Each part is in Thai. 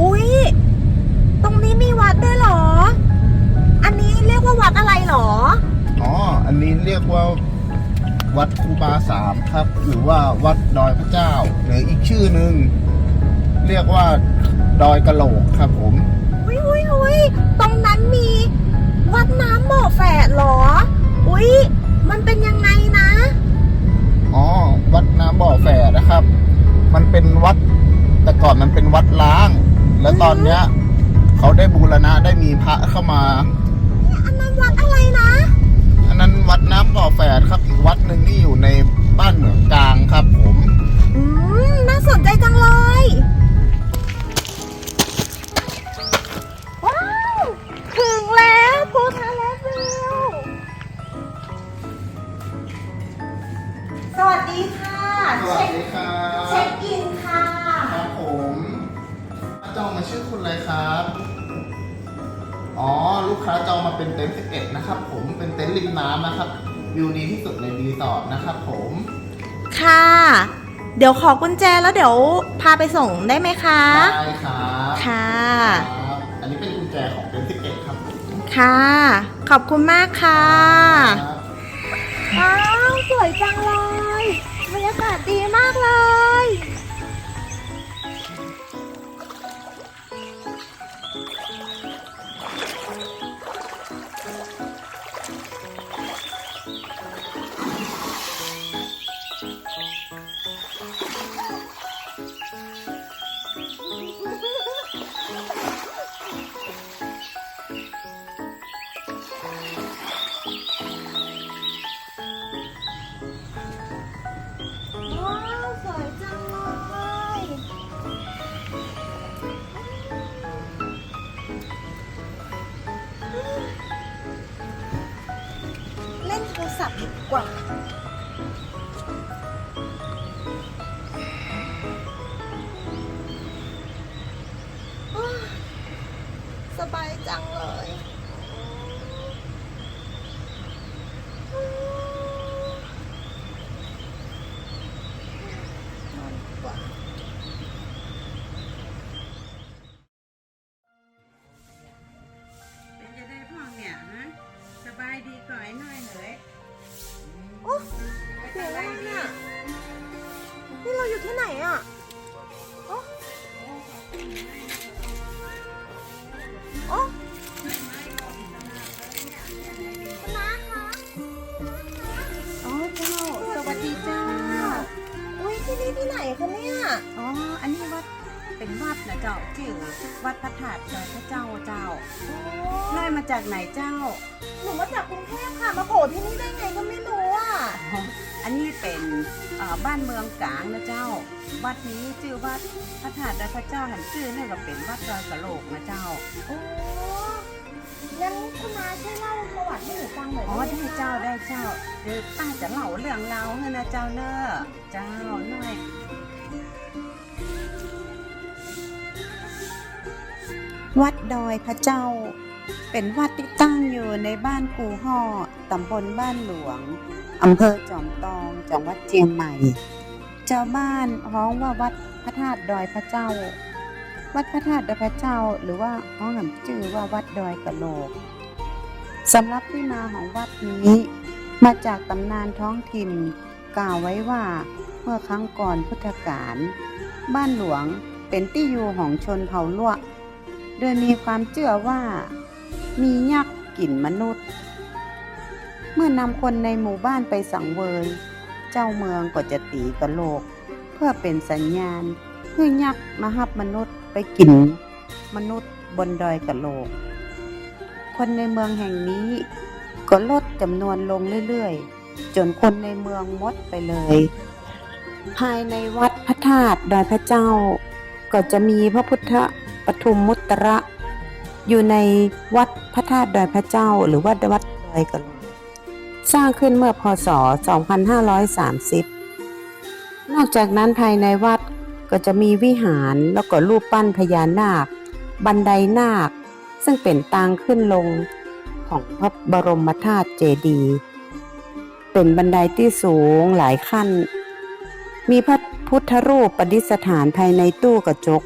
อุ๊ย ตรงนี้มีวัดด้วยเหรอ อันนี้เรียกว่าวัดอะไรเหรอ อ๋อ อันนี้เรียกว่าวัดครูบาสามครับ หรือว่าวัดดอยพระเจ้า หรืออีกชื่อหนึ่งเรียกว่าดอยกะโหลกครับผม อุ๊ยอุ๊ยอุ๊ยตรงนั้นมีวัดน้ำบ่อแฝดเหรอ อุ๊ย มันเป็นยังไงนะ อ๋อ วัดน้ำบ่อแฝดนะครับ มันเป็นวัดแต่ก่อนมันเป็นวัดล้าง แล้วตอนเนี้ยเขาได้บูรณะได้มีพระเข้ามา อันนั้นวัดอะไรนะอันนั้นวัดน้ำบ่อแฝดครับอีกวัดหนึ่งที่อยู่ในบ้านเหมืองกลางครับผม อืมน่าสนใจจังเลย ว้าว ถึงแล้ว มาเป็นเต็นท์ 11 นะครับผม เป็นเต็นท์ริมน้ำนะครับ วิวดีที่สุดในรีสอร์ทนะครับผม ค่ะ เดี๋ยวขอกุญแจแล้วเดี๋ยวพาไปส่งได้ไหมคะ ได้ครับค่ะ ครับอันนี้เป็นกุญแจของเต็นท์ 11 ครับผมค่ะ ขอบคุณมากค่ะ ครับ ว้าว สวยจังเล โทรศัพท์ดีกว่า อ๋ออันนี้วัดเป็นวัดนะเจ้าชื่อวัดพระธาตุดอยพระเจ้าเจ้าโอ้ได้มาจากไหนเจ้า หนูมาจากกรุงเทพค่ะ มาโผล่ที่นี่ได้ไงก็ไม่รู้อะอ๋ออันนี้เป็นเอ่อบ้านเมืองกลางนะเจ้า วัดนี้ชื่อวัดพระธาตุดอยพระเจ้าหันชื่อเนี่ยก็เป็นวัดดอยกะโหลกนะเจ้า โอ้งั้นคุณนาช่วยเล่าประวัติให้หนูฟังหน่อยอ๋อได้ได้ไหมคะเจ้าได้เจ้าเดี๋ยวป้าจะเล่าเรื่องราวให้นะเจ้าเนอะเจ้าหน่อย วัดดอยพระเจ้า เป็นวัดที่ตั้งอยู่ในบ้านกูห่อตำบลบ้านหลวง อำเภอจอมตอง จังหวัดเชียงใหม่ เจ้าบ้านฮ้องว่าวัดพระธาตุดอยพระเจ้า วัดพระธาตุดอยพระเจ้า หรือว่าห้องหำชื่อว่าวัดดอยกะโหลกสำหรับที่มาของวัดนี้มาจากตำนานท้องถิ่น กล่าวไว้ว่าเมื่อครั้งก่อนพุทธกาลบ้านหลวงเป็นที่อยู่ของชนเผ่าลวก โดยมีความเชื่อว่า มียักษ์กินมนุษย์ เมื่อนำคนในหมู่บ้านไปสังเวย เจ้าเมืองก็จะตีกระโหลก เพื่อเป็นสัญญาณเพื่อยักษ์มาหับมนุษย์ไปกิน มนุษย์บนดอยกระโหลก คนในเมืองแห่งนี้ก็ลดจำนวนลงเรื่อยๆ จนคนในเมืองหมดไปเลย ภายในวัดพระธาตุดอยพระเจ้า ก็จะมีพระพุทธ ปทุมมุตระ อยู่ในวัดพระธาตุดอยพระเจ้าหรือว่าวัดดอยกะโหลกสร้างขึ้นเมื่อพศ 2530 นอกจากนั้นภายในวัดก็จะมีวิหารแล้วก็รูปปั้นพญานาค บันไดนาค ซึ่งเป็นทางขึ้นลงของพระบรมธาตุเจดีย์เป็นบันไดที่สูงหลายขั้น มีพระพุทธรูปประดิษฐานภายในตู้กระจก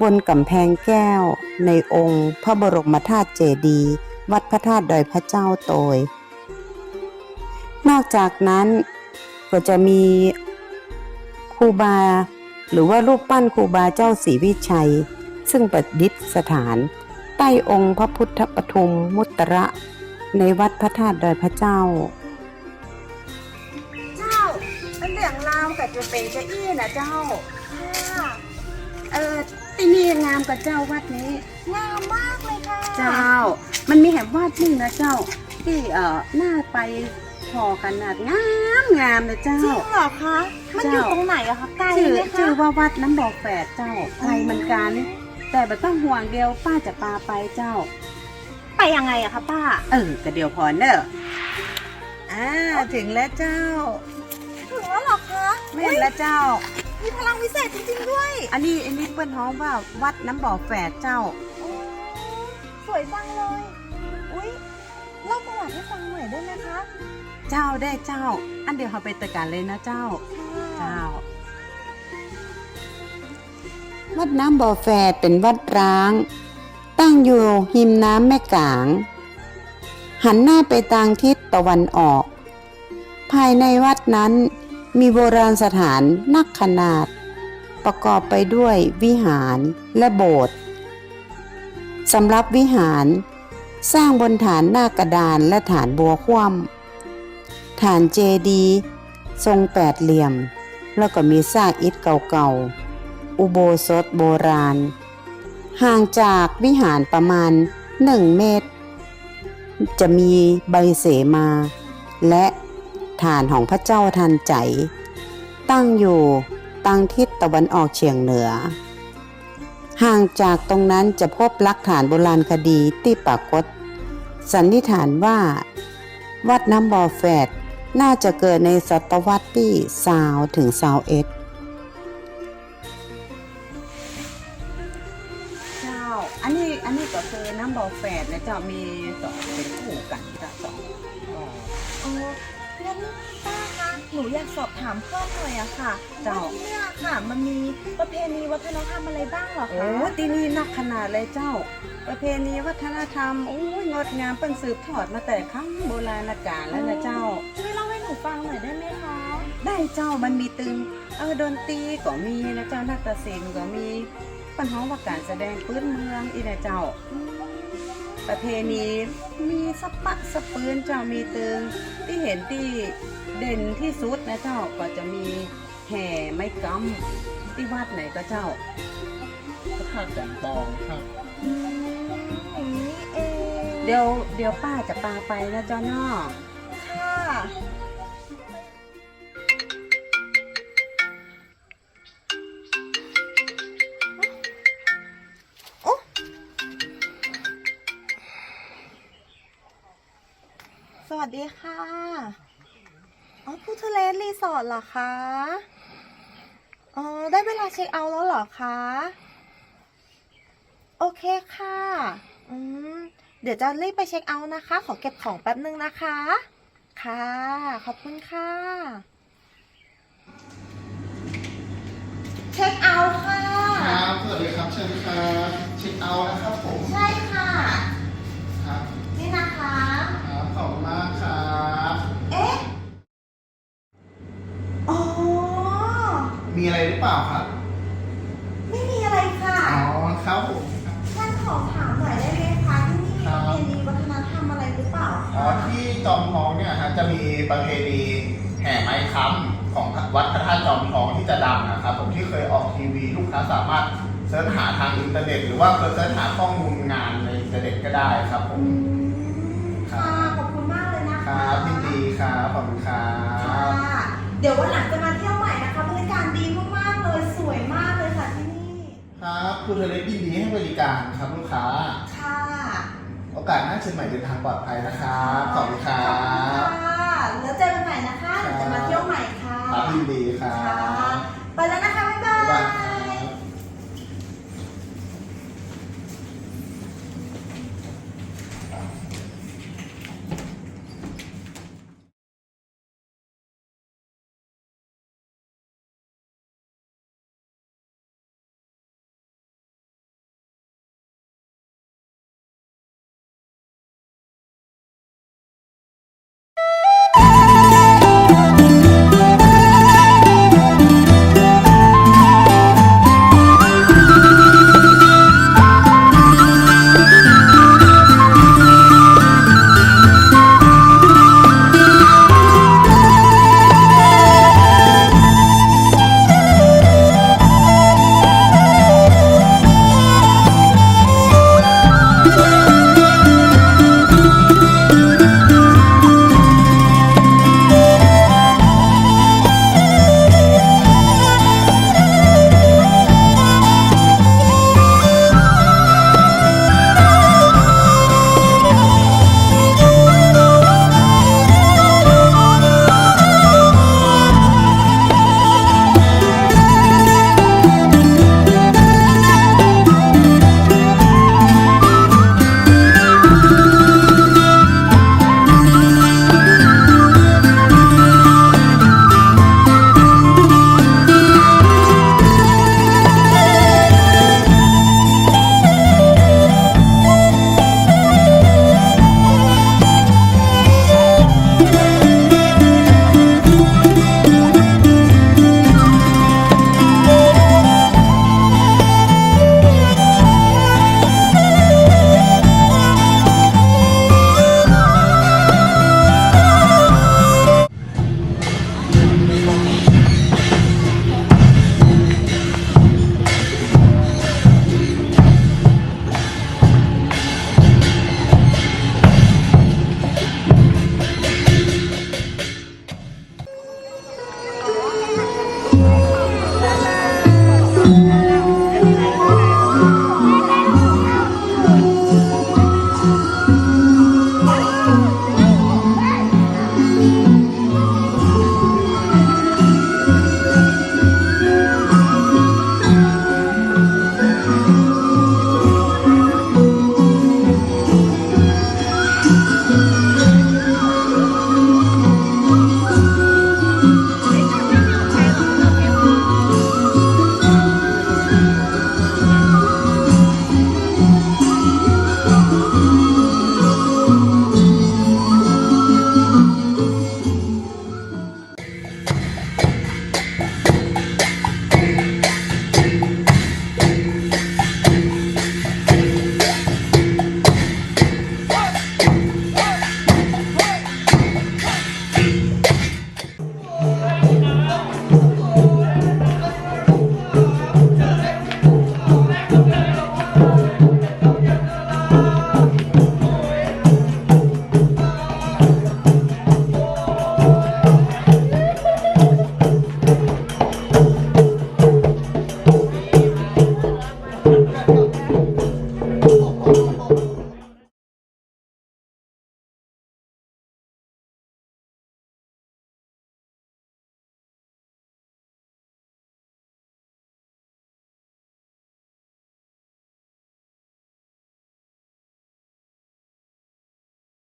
บนกำแพงแก้ว ในองค์พระบรมธาตุเจดีย์วัดพระธาตุดอยพระเจ้าโตย นอกจากนั้นก็จะมีครูบา หรือว่ารูปปั้นครูบาเจ้าศรีวิชัย ซึ่งประดิษฐาน ใต้องค์พระพุทธปทุมมุตระ ในวัดพระธาตุดอยพระเจ้าเจ้าอันเหลืองราวกับจะเป็นจะอี้นะเจ้า เออ ที่นี่งามกับเจ้าวัดนี้ งามมากเลยค่ะเจ้า มันมีแหบวาดหนึ่งนะเจ้า ที่เอ่อหน้าไปพอกันนาดงามงามเลยเจ้า จริงเหรอคะ มันอยู่เจ้าตรงไหนอะคะไกลชื่อไหมชื่คะอว่าวัดน้ำบอกแฝดเจ้าไกลเหมือนกัน แต่ไม่ต้องห่วงเดียวป้าจะปาไปเจ้า ไปยังไงอะคะป้า เออก็เดียวพอเนอะอ่าถึงแล้วเจ้า ถึงแล้วเหรอคะแม่นแล้วเจ้า มีพลังวิเศษจริงๆด้วย อันนี้อันนี้เปิ้นฮ้องว่าวัดน้ำบ่อแฝดเจ้า โอ้สวยจังเลย อุ้ยเล่าประวัติให้ฟังหน่อยได้ไหมคะเจ้าได้เจ้า อันเดียวเขาไปตะการเลยนะเจ้า เจ้า วัดน้ำบ่อแฝดเป็นวัดร้าง ตั้งอยู่หิมน้ำแม่กลาง หันหน้าไปทางทิศตะวันออก ภายในวัดนั้น มีโบราณสถานนักขนาด ประกอบไปด้วยวิหารและโบสถ์สำหรับวิหารสร้างบนฐานหน้ากระดานและฐานบัวคว่ำฐานเจดีทรงแปดเหลี่ยม แล้วก็มีซากอิฐเก่าๆ อุโบสถโบราณ ห่างจากวิหารประมาณ 1 เมตร จะมีใบเสมา และ ฐานของพระเจ้าทันใจ ตั้งอยู่ตังทิศตะวันออกเฉียงเหนือ ห่างจากตรงนั้นจะพบหลักฐานโบราณคดีที่ปรากฏ สันนิษฐานว่า วัดน้ำบ่อแฝดน่าจะเกิดในศตวรรษที่สาวถึงสาวเอ็ดเจ้า อันนี้อันนี้ก็คือน้ำบ่อแฝดนะเจ้ามีสองเป็นคู่กันจ้ะสอง บ่อเอองั้นป้าคะหนูอยากสอบถามเพิ่มหน่อยอะค่ะเจ้า ว่าที่เนี่ยค่ะ มันมีประเพณีวัฒนธรรมอะไรบ้างเหรอโอ้คะที่นี่นักขนาดเลยเจ้า ประเพณีวัฒนธรรมโอ้ยงดงามเป็นสืบทอดมาแต่ครั้งโบราณกาลแล้วนะเจ้า ช่วยเล่าให้หนูฟังหน่อยได้ไหมคะได้เจ้ามันมีตึงเออดนตรีก็มีนะเจ้านาฏศิลป์ก็มีปัญหาว่าการแสดงพื้นเมืองอีนะเจ้า ประเพณีมีสปะสปืนเจ้ามีตึง ที่เห็นที่เด่นที่สุดนะเจ้าก็จะมีแห่ไม้กำที่วัดไหนก็เจ้าพระธาตุจอมทองครับอืมอย่างนี้เองเดี๋ยวเดี๋ยวป้าจะปาไปนะเจ้าเนาะค่ะ ดีค่ะ อ๋อพูทะเลสรีสอร์ทเหรอคะ อ๋อ ได้เวลาเช็คเอาท์แล้วเหรอคะ โอเคค่ะ อืม เดี๋ยวจะรีบไปเช็คเอาท์นะคะ ขอเก็บของแป๊บนึงนะคะ ค่ะ ขอบคุณค่ะ เช็คเอาท์ค่ะ ครับสวัสดีครับ เชิญครับ เช็คเอาท์นะครับผม ใช่ เอ๊ะ อ๋อ มีอะไรหรือเปล่าครับ ไม่มีอะไรค่ะ อ๋อครับผมท่านขอถามหน่อยได้ไหมคะที่นี่มีประเพณีวัฒนธรรมอะไรหรือเปล่าอ๋อคะที่จอมทองเนี่ยฮะจะมีประเพณีแห่ไม้ค้ำของวัดพระธาตุจอมทองที่จะดังนะครับผมที่เคยออกทีวีลูกค้าสามารถเสิร์ชหาทางอินเทอร์เน็ต หรือว่าเสิร์ชหาข้อมูลงานในอินเทอร์เน็ตก็ได้ครับผอืม ม อบคุณครัค่ะบเดี๋ยววันหลังจะมาเที่ยวใหม่นะคะบริการดีมากๆเลยสวยมากเลยค่ะที่นี่ครับคุณเทเลสยินดีให้บริการครับลูกค้า ค่ะโอกาสหน้าเชิญใหม่เดินทางปลอดภัยนะครับขอบคุณครัขอบคุณบค่ะแล้วเจอกันใหม่นะคะเดี๋ยวจะมาเที่ยวใหม่ค่ะ ครับยินดีครัค่ะ บ